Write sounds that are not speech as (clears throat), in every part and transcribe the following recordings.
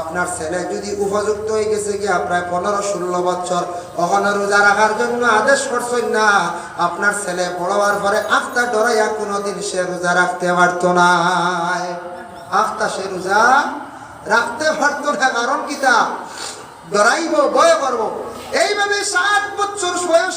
আপনার ছেলে যদি উপযুক্ত হয়ে গেছে গিয়া প্রায় পনেরো ষোলো বছর কখনো রোজা রাখার জন্য আদেশ করছেন না। আপনার ছেলে বড় পরে আখতা ডরাইয়া কোনোদিন সে রোজা রাখতে পারতো না। আখতা সে রোজা রাখতে পারতো না, কারণ ডরাইব, ভয় করব। এইভাবে সাত বছর বয়স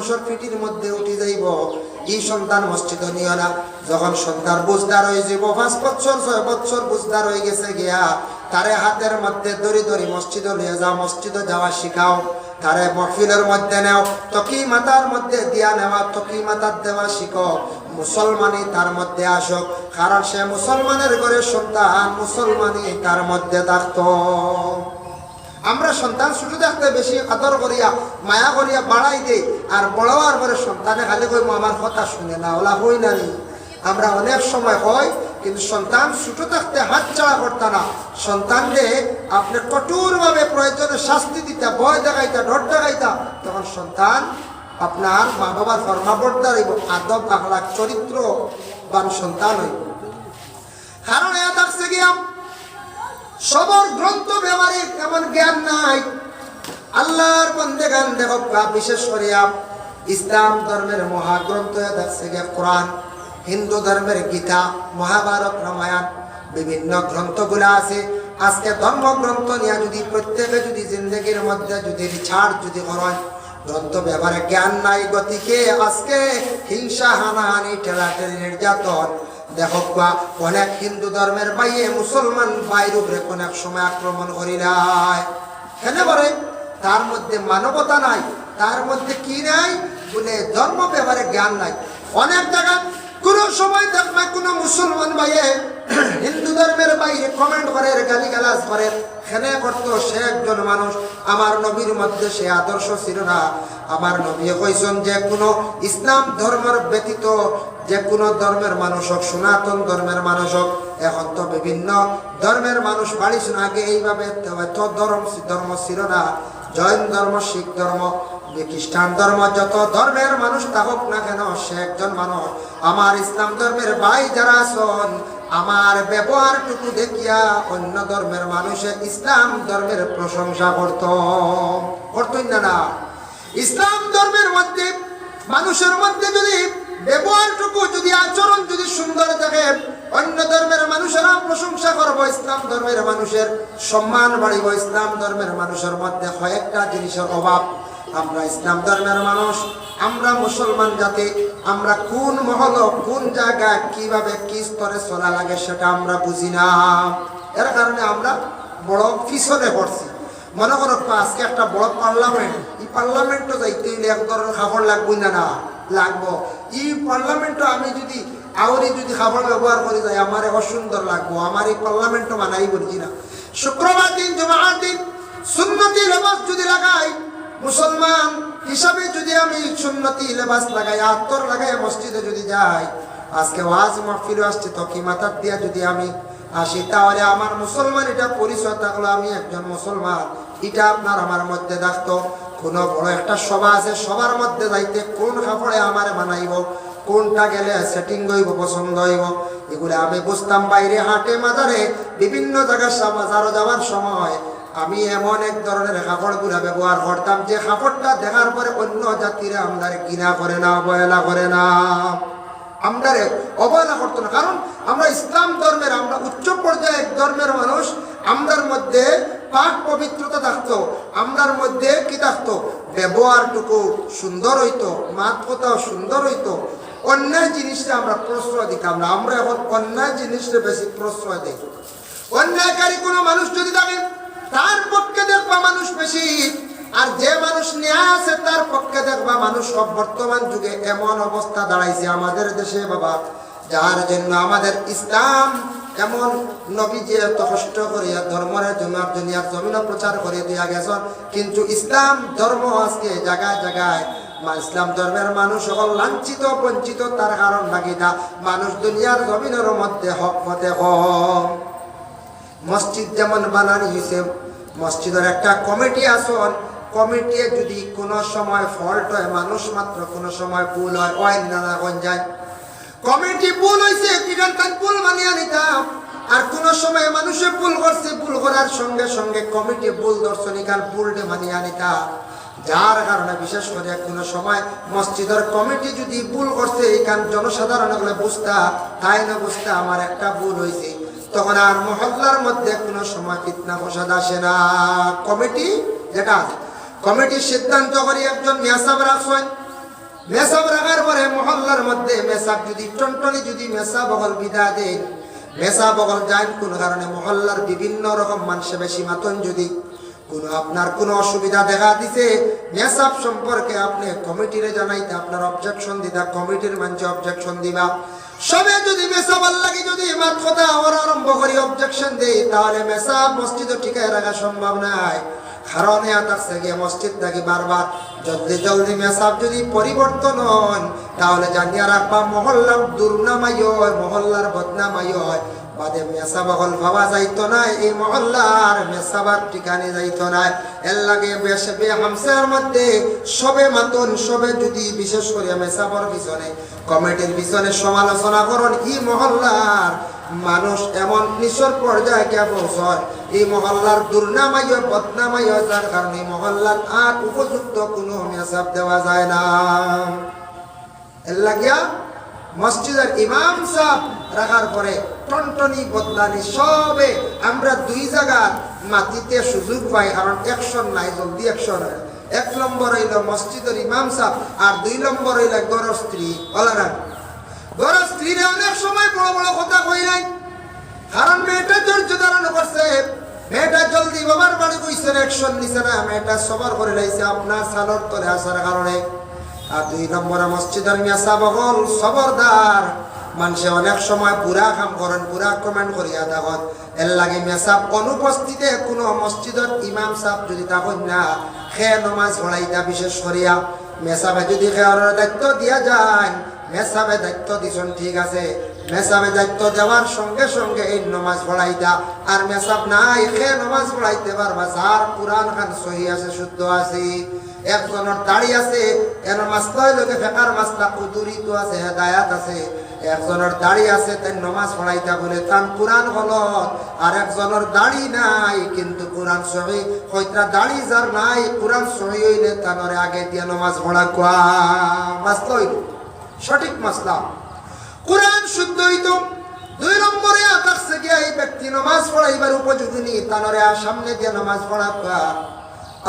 মানুষের পিঠির মধ্যে উঠে যাইব, এই সন্তান মসজিদে নিও না। যখন সন্তান বুঝদার হয়ে যাব পাঁচ বছর ছয় বছর বুঝদার হয়ে গেছে গিয়া, তারে হাতের মধ্যে দড়ি দড়ি মসজিদে নিয়ে যাও, মসজিদে যাওয়া শিখাও। তারে মহফিলের মধ্যে নেও, তকি মাতার মধ্যে দিয়া নেওয়া, তকি মাতার দেওয়া শিখো। মুসলমানই তার মধ্যে আসক, কারণ সে মুসলমানের ঘরে সন্তান, মুসলমানই তার মধ্যে থাকতো। আমরা সন্তান ছোট থাকতে বেশি আদর করিয়া, মায়া করিয়া বাড়াই দেই, আর বড় হওয়ার পরে সন্তানে খালি কই আমার কথা শুনে না ওলা হই না নি আমরা অনেক সময় হয় কিন্তু সন্তান ছোট থাকতে হাত ছাড়া করতা না। সন্তানকে আপনি কঠোরভাবে প্রয়োজনে শাস্তি দিতা, ভয় দেখাইতা, ডর দেখাইতা, তখন সন্তান আপনার মা বাবার ফরমাবর্দার হইব আদব আখলাক চরিত্র বান সন্তান হইব। কারণ এ থাকছে গিয়া সবর গ্রন্থ ব্যবহারে এমন জ্ঞান নাই। আল্লাহর বন্দে গান দেখো বিশেষ করিয়া ইসলাম ধর্মের মহাগ্রন্থ কোরআন, হিন্দু ধর্মের গীতা, মহাভারত, রামায়ণ, বিভিন্ন গ্রন্থগুলো আছে। আজকে ধর্মগ্রন্থ নিয়ে যদি প্রত্যেকে যদি জিন্দগির মধ্যে যদি রিচার্জ যদি করেন, গ্রন্থ ব্যবহারে জ্ঞান নাই গতিকে আজকে হিংসা, হানাহানি, ঠেলাঠেলি, নির্যাতন দেখো বা, অনেক হিন্দু ধর্মের বাইয়ে মুসলমান বাইর অনেক সময় আক্রমণ করি নাই। কেন বলে তার মধ্যে মানবতা নাই, তার মধ্যে কি নাই? বলে ধর্ম ব্যাপারে জ্ঞান নাই। অনেক জায়গা কোন সময় দেখবে কোন মুসলমান ভাইয়ে (clears throat) হিন্দু ধর্মের কমেন্ট করে গালি গালাজ করে খেনে করতো সে একজন মানুষ। আমার নবীর মধ্যে সে আদর্শ ছিল না। আমার নবী কইছেন যে কোনো ইসলাম ধর্মের ব্যতীত যে কোনো ধর্মের মানুষ হোক, সনাতন ধর্মের মানুষ হোক এখন তো বিভিন্ন ধর্মের মানুষ বাড়িছ না আগে এইভাবে ধর্ম ধর্ম ছিল না। জৈন ধর্ম, শিখ ধর্ম খ্রিস্টান ধর্ম, যত ধর্মের মানুষ থাকুক না কেন, সে একজন মানুষ। আমার ইসলাম ধর্মের ভাই যারা আছেন আমার ব্যবহারটুকু দেখিয়া অন্য ধর্মের মানুষের ইসলাম ধর্মের প্রশংসা করত। করতই না না। ইসলাম ধর্মের মধ্যে, মানুষের মধ্যে যদি ব্যবহারটুকু, যদি আচরণ যদি সুন্দর থাকে, অন্য ধর্মের মানুষেরা প্রশংসা করব, ইসলাম ধর্মের মানুষের সম্মান বাড়িব, ইসলাম ধর্মের মানুষের মধ্যে কয়েকটা জিনিসের অভাব। আমরা ইসলাম ধর্মের মানুষ আমরা মুসলমান জাতি, আমরা কোন মহল, কোন জায়গায় কীভাবে কি স্তরে চলা লাগে সেটা আমরা বুঝি না। এর কারণে আমরা বড় পিছনে পড়ছি। মনে করো আজকে একটা বড় পার্লামেন্ট, এই পার্লামেন্টও যাইতে এক ধরনের খাবার লাগবই না না? লাগবো। এই পার্লামেন্টও আমি যদি আউরি যদি খাবার ব্যবহার করে যাই, আমার অসুন্দর লাগবো। আমার এই পার্লামেন্টও মানাই বলছি না? শুক্রবার দিন, জমার দিন, সুন্নতি লেবাস যদি লাগাই মুসলমান হিসাবে যদি আমি সুন্নতি লেবাস লাগাই, আত্মর লাগাই, মসজিদে যদি যাই, আজকে ওয়াজ মাহফিল আসছে তো কি মাথার দিয়া যদি আমি আসি, তাহলে আমার মুসলমান এটা পরিচয় থাকল, আমি একজন মুসলমান। এটা আপনার আমার মধ্যে থাকতো। কোনো বড় একটা সভা আছে সবার মধ্যে যাইতে কোন কাপড়ে আমার বানাইব, কোনটা গেলে সেটিং হইব, পছন্দ হইব, এগুলো আমি বুঝতাম। বাইরে হাটে মাজারে বিভিন্ন জায়গায় বাজারও যাওয়ার সময় আমি এমন এক ধরনের কাপড়গুলা ব্যবহার করতাম যে কাপড়টা দেখার পরে অন্য জাতিরা আমাদের কিনা করে না, অবহেলা করে না। আমরা অবহেলা করতো না। কারণ আমরা ইসলাম ধর্মের, আমরা উচ্চ পর্যায়ের ধর্মের মানুষ, আমরার মধ্যে পাক পবিত্রতা থাকতো, আমরার মধ্যে কি থাকতো? ব্যবহারটুকু সুন্দর হইতো মাত কথাও সুন্দর হইতো। অন্যায় জিনিসটা আমরা প্রশ্রয় দিতাম না। আমরা এখন অন্যায় জিনিসটা বেশি প্রশ্রয় দিই। অন্যায়কারী কোনো মানুষ যদি থাকে তার পক্ষে দেখবা মানুষ বেশি। আর যে মানুষ নেয়া আছে, তার পক্ষে দেখবা মানুষ সব বর্তমান যুগে এমন অবস্থা দাঁড়াইছে আমাদের দেশে, বাবা। যার জন্য আমাদের ইসলাম এমন নবীজি এত কষ্ট করিয়া, ধর্মের জন্য দুনিয়ার জমিন প্রচার করে দিয়া গেছেন। কিন্তু ইসলাম ধর্ম আজকে জায়গায় জায়গায় ইসলাম ধর্মের মানুষ সকল লাঞ্ছিত, বঞ্চিত, তার কারণ লাগিটা মানুষ দুনিয়ার জমিনের মধ্যে হক পথে কম মসজিদ যেমন বানানি হয়েছে মসজিদের একটা কমিটি আসন। কমিটি যদি কোনো সময় ফল্ট হয়, মানুষ মাত্র কোনো সময় ভুল হয় ওই নানা যায় কমিটি ভুল হয়েছে তাই ভুল মানিয়ে নিতাম। আর কোন সময় মানুষে ভুল করছে, ভুল করার সঙ্গে সঙ্গে কমিটি ভুল দর্শনিকার ভুলটে মানিয়ে নিতাম। যার কারণে বিশেষ করে কোনো সময় মসজিদের কমিটি যদি ভুল করছে এখান জনসাধারণ বুঝতা, তাই না বুঝতা, আমার একটা ভুল হয়েছে তখন আর মহল্লার মধ্যে কোনো সময় ফিতনা ফসাদ আসে না। কমিটি যেটা কমিটির সিদ্ধান্ত করে একজন মেসাব রাখছেন মেসাব রাখার পরে মহল্লার মধ্যে মেসাব যদি টনটনি যদি মেসা বগল বিদা দেন মেসা বগল যায় কোন কারণে মহল্লার বিভিন্ন রকম মানুষে বেশি মাতন যদি কোনো আপনার কোনো অসুবিধা দেখা দিছে, মেসাব সম্পর্কে আপনি কমিটিরে জানাইতে আপনার অবজেকশন দিতা, কমিটির মানুষ অবজেকশন দিবা। সবে যদি মেসাবার লাগে যদি মাত কথা আবার আরম্ভ করি অবজেকশন দেই, তাহলে মেসাব মসজিদও ঠিকায় রাখা সম্ভব নাই। কারণ এটা থেকে মসজিদ থাকি বারবার। জলদি জলদি মেসাব যদি পরিবর্তন হন, তাহলে জানিয়া রাখবা, মহল্লার দুর্নামাই হয়, মহল্লার বদনামাই হয়। সবে সবে যদি বিশেষ পিছনে। পিছনে সমালোচনা করুন এই মহল্লার মানুষ এমন নিঃস্বর পর্যায়ে কে পৌঁছয়? এই মহল্লার দুর্নামাই বদনামাই যার কারণে মহল্লার আর উপযুক্ত কোনো মেসাব দেওয়া যায় না। এর লাগিয়া মসজিদের ইমাম সাহ রাখার পরে টনটনি বদলানি সবে আমরা দুই জায়গার মাটিতে সুযোগ পাই, কারণ একশন নাই, জলদি একশন হয়। এক নম্বর হইল মসজিদের ইমাম সাহ আর দুই নম্বর হইল গর স্ত্রী বলা গর স্ত্রীরা অনেক সময় বড় বড় কথা কই নাই, কারণ মেয়েটা ধৈর্য ধারণ করছে। মেয়েটা জলদি বাবার বাড়ি কইছে, একশন নিছে না, মেয়েটা সবার করে লাইছে, আপনার সালর তলে আসার কারণে। আর দুই নম্বরে মসজিদের মেসা বগল সবরদার। মানুষে অনেক সময় পুরা কাম করেন, পুরা কমেন্ট করিয়া দেখত এর লাগে মেসাব অনুপস্থিতে কোনো মসজিদের ইমাম সাহ যদি তখন না, খে নমাজ পড়াইতা বিশেষ করিয়া মেসাবে যদি খেয়ার দায়িত্ব দিয়া যায় মেসাবে দায়িত্ব দিছন ঠিক আছে। মেসাবে দায়িত্ব দেওয়ার সঙ্গে সঙ্গে এই নমাজ পড়াইতা আর মেসাব নাই, খে নমাজ পড়াইতে পারবা, যার পুরাণ খান সহি আছে, শুদ্ধ আছে। একজনের দাড়ি আছে এর মাসলা লোকে ফেকার মাসলা কুদুরিত আছে, হেদায়াত আছে। একজনের দাড়ি আছে, তাই নমাজ পড়াইতা বলে তান কোরআন আর একজনের দাড়ি নাই, কিন্তু কোরআন সহি। দাড়ি যার নাই, কোরআন সহি হইলে তানরে আগে দিয়ে নমাজ পড়া কোয়া মাসলা হইল। সঠিক মাসলা কোরআন শুদ্ধ হইতো। দুই নম্বরে আকাশে এই ব্যক্তি নমাজ পড়াইবার উপযোগী নি তানরে সামনে দিয়ে নমাজ পড়া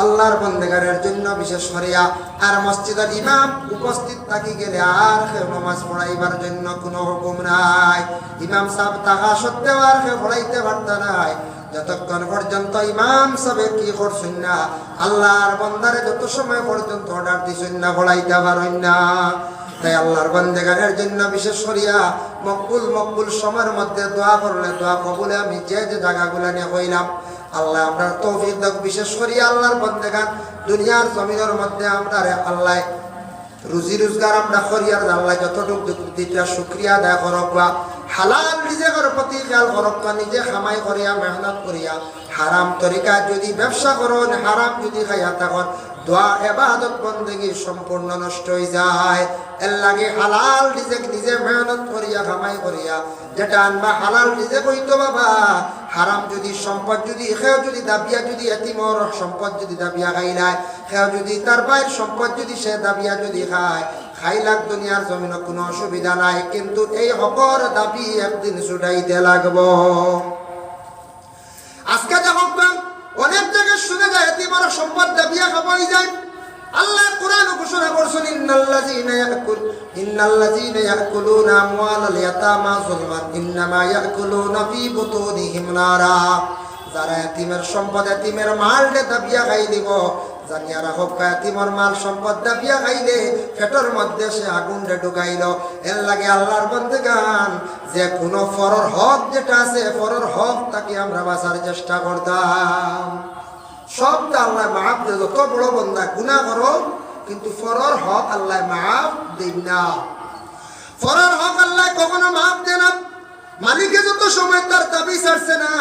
আল্লাহর বন্দেগারের জন্য বিশেষ করিয়া আর মসজিদের ইমাম উপস্থিত থাকি গেলে আর কেউ নামাজ পড়াইবার জন্য কোনো হুকুম নাই। ইমাম সাহেব তাহা সত্ত্বেও আর কেউ পড়াইতে পারত নাই। যতক্ষণ পর্যন্ত ইমাম সাহেব কি করছেন না, আল্লাহর বন্দারে যত সময় পর্যন্ত অর্ডার দিছেন না, পড়াইতে পারেন না। তাই আল্লাহর বন্দেগারের জন্য বিশেষ করিয়া মকবুল মকবুল সময়ের মধ্যে দোয়া করলে দোয়া কবুলে আমি যে যে জায়গাগুলো নিয়ে কইলাম আল্লাহ আপনার তৌফিক দাও। বিশেষ করি আল্লাহর বন্দেগান দুনিয়ার জমিনের মধ্যে আমরা আল্লাহ, রুজি রোজগার আমরা করি আর আল্লাহ যতটুকু দুটা শুক্রিয়া আদায় করক বা হালাল নিজের প্রতি খেয়াল করক বা নিজে খামাই করিয়া, মেহনত করিয়া, হারাম তরিকা যদি ব্যবসা করুন হারাম যদি খাইয়া থাকুন দোয়া এবাদত বন্দেগি সম্পূর্ণ নষ্ট হয়ে যায়। এর লাগে হালাল নিজে নিজে মেহনত করিয়া, কামাই করিয়া। যেটা আনবা হালাল নিজে বাবা। হারাম যদি সম্পদ যদি যদি দাবিয়া যদি এতিমর, সম্পদ যদি দাবিয়া খাইলায়। যদি তার সম্পদ যদি সে দাবিয়া যদি খায়। খাইলাক দুনিয়ার জমিন কোনো অসুবিধা নাই, কিন্তু এই হকর দাবি একদিন ছুটাইতে লাগবো। আজকে এতিমারা সম্পদ দাবিয়া খাবাই যায় আল্লাহ কোরআন ঘোষণা করছেন, ইন্নাল্লাযীনা ইয়াকুল, ইন্নাল্লাযীনা ইয়াকুলুনা আমওয়ালাল ইয়াতামা যুলমান, ইন্নামা ইয়াকুলুনা ফি বুতুনিহিম নারা। যারা এতিমের সম্পদ, এতিমের মালটে দাবিয়া খাই দিব। জানিয়া রাখো কায়াতিমর মাল সম্পদ দাবিয়া খাইলে পেটের মধ্যে সে আগুনটা ঢুকাইল। এর লাগে আল্লাহর বন্ধে গান যে কোনো ফরর হক যেটা আছে, ফরর হক তাকে আমরা বাঁচার চেষ্টা করতাম। সবটা আল্লাহ মাফ দে যত বড় বন্দা গুণা করো, কিন্তু ফরর হক আল্লাহ মাফ দেন না। ফরর হক আল্লাহ কখনো মাফ দেন না। মালিকে যত সময় তার দাবি ছাড়ছে না।